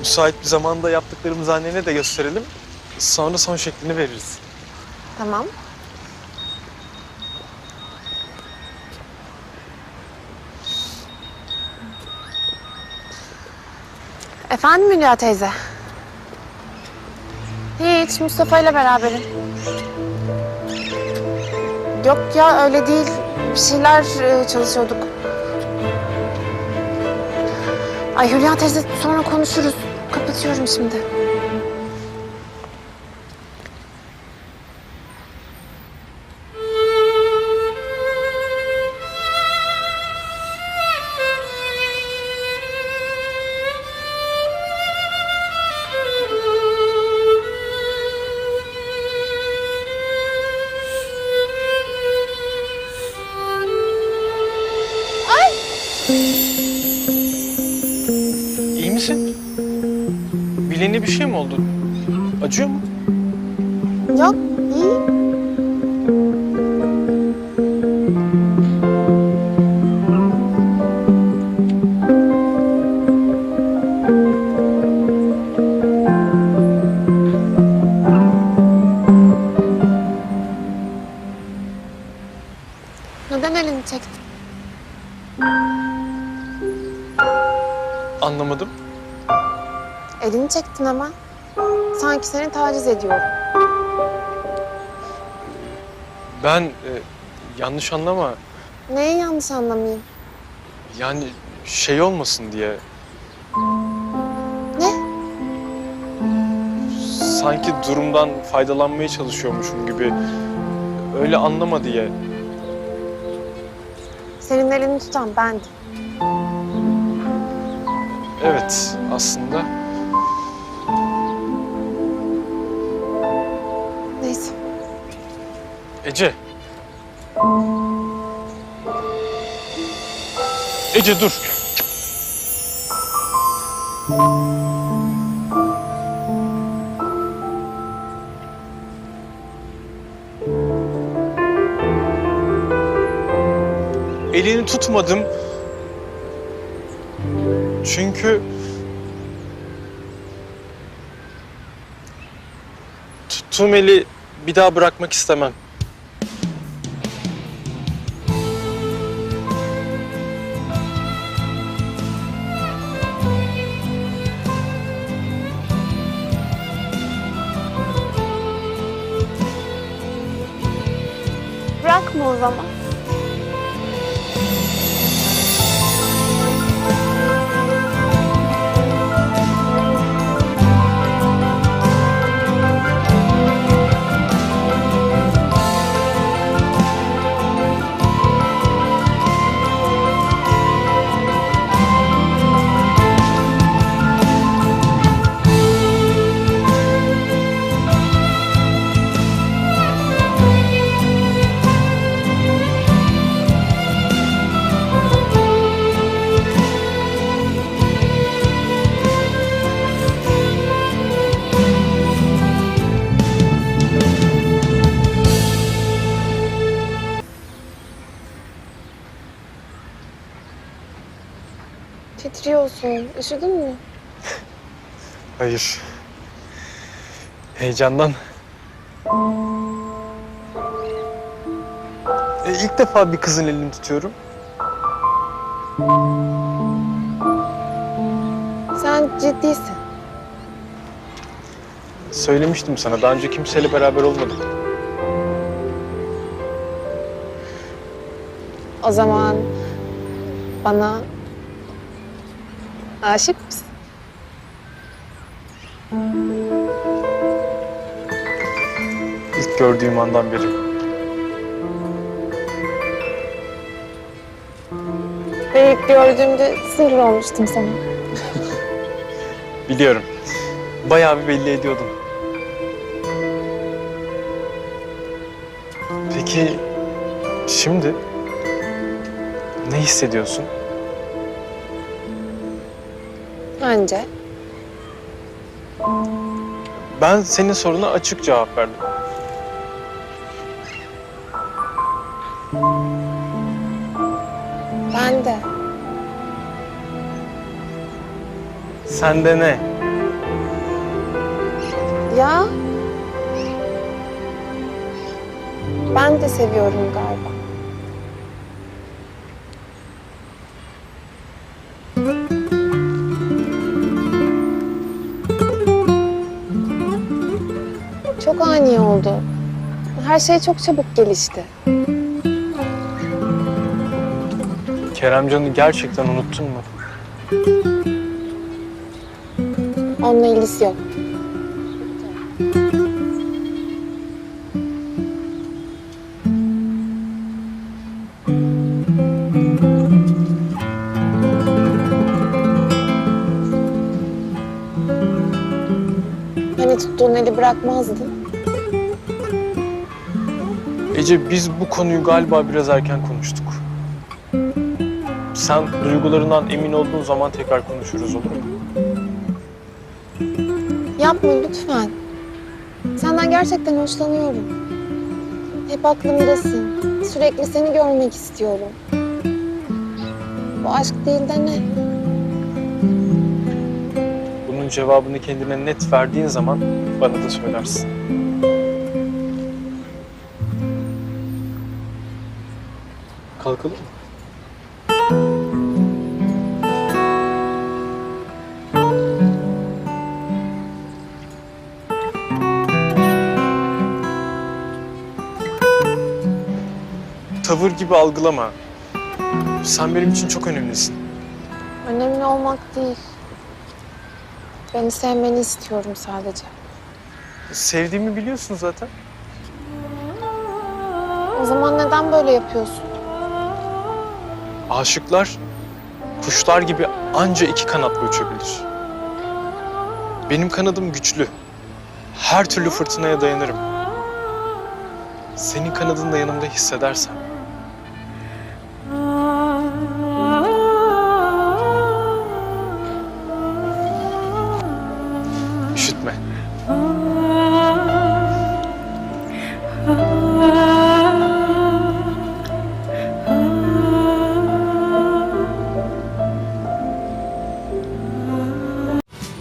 Müsait bir zamanda yaptıklarımızı annene de gösterelim. Sonra son şeklini veririz. Tamam. Efendim Hülya teyze? Hiç, Mustafa ile beraberim. Yok ya öyle değil. Bir şeyler e, çalışıyorduk. Ay Hülya teyze sonra konuşuruz. Kapatıyorum şimdi. Misin? Bileğine bir şey mi oldu? Acıyor mu? Yok, iyi. Neden elini çektin? Anlamadım. Elini çektin ama. Sanki seni taciz ediyorum. Ben e, yanlış anlama. Neyi yanlış anlamayayım? Yani şey olmasın diye. Ne? Sanki durumdan faydalanmaya çalışıyormuşum gibi. Öyle anlama diye. Senin elini tutan bendim. Evet aslında. Ece. Ece dur. Elini tutmadım. Çünkü tuttuğum eli bir daha bırakmak istemem. Bırakma o zaman. Titriyorsun. Üşüdün mü? Hayır. Heyecandan. E, ilk defa bir kızın elini tutuyorum. Sen ciddisin. Söylemiştim sana. Daha önce kimseyle beraber olmadım. O zaman bana aşık mısın? İlk gördüğüm andan beri. Ve ilk gördüğümde sinir olmuştum sana. Biliyorum. Bayağı bir belli ediyordum. Peki şimdi ne hissediyorsun? Önce Ben senin soruna açık cevap verdim. ben de. Sende ne? Ya. Ben de seviyorum galiba. Oldu. Her şey çok çabuk gelişti. Keremcan'ı gerçekten unuttun mu? Onunla ilgisi yok. Hani tuttuğun eli bırakmazdın. Ece biz bu konuyu galiba biraz erken konuştuk. Sen duygularından emin olduğun zaman tekrar konuşuruz olur mu? Yapma lütfen. Senden gerçekten hoşlanıyorum. Hep aklımdasın. Sürekli seni görmek istiyorum. Bu aşk değil de ne? Bunun cevabını kendine net verdiğin zaman bana da söylersin. Kalkalım mı? Tavır gibi algılama. Sen benim için çok önemlisin. Önemli olmak değil. Beni sevmeni istiyorum sadece. Sevdiğimi biliyorsun zaten. O zaman neden böyle yapıyorsun? Aşıklar kuşlar gibi anca iki kanatla uçabilir. Benim kanadım güçlü. Her türlü fırtınaya dayanırım. Senin kanadını da yanımda hissedersem.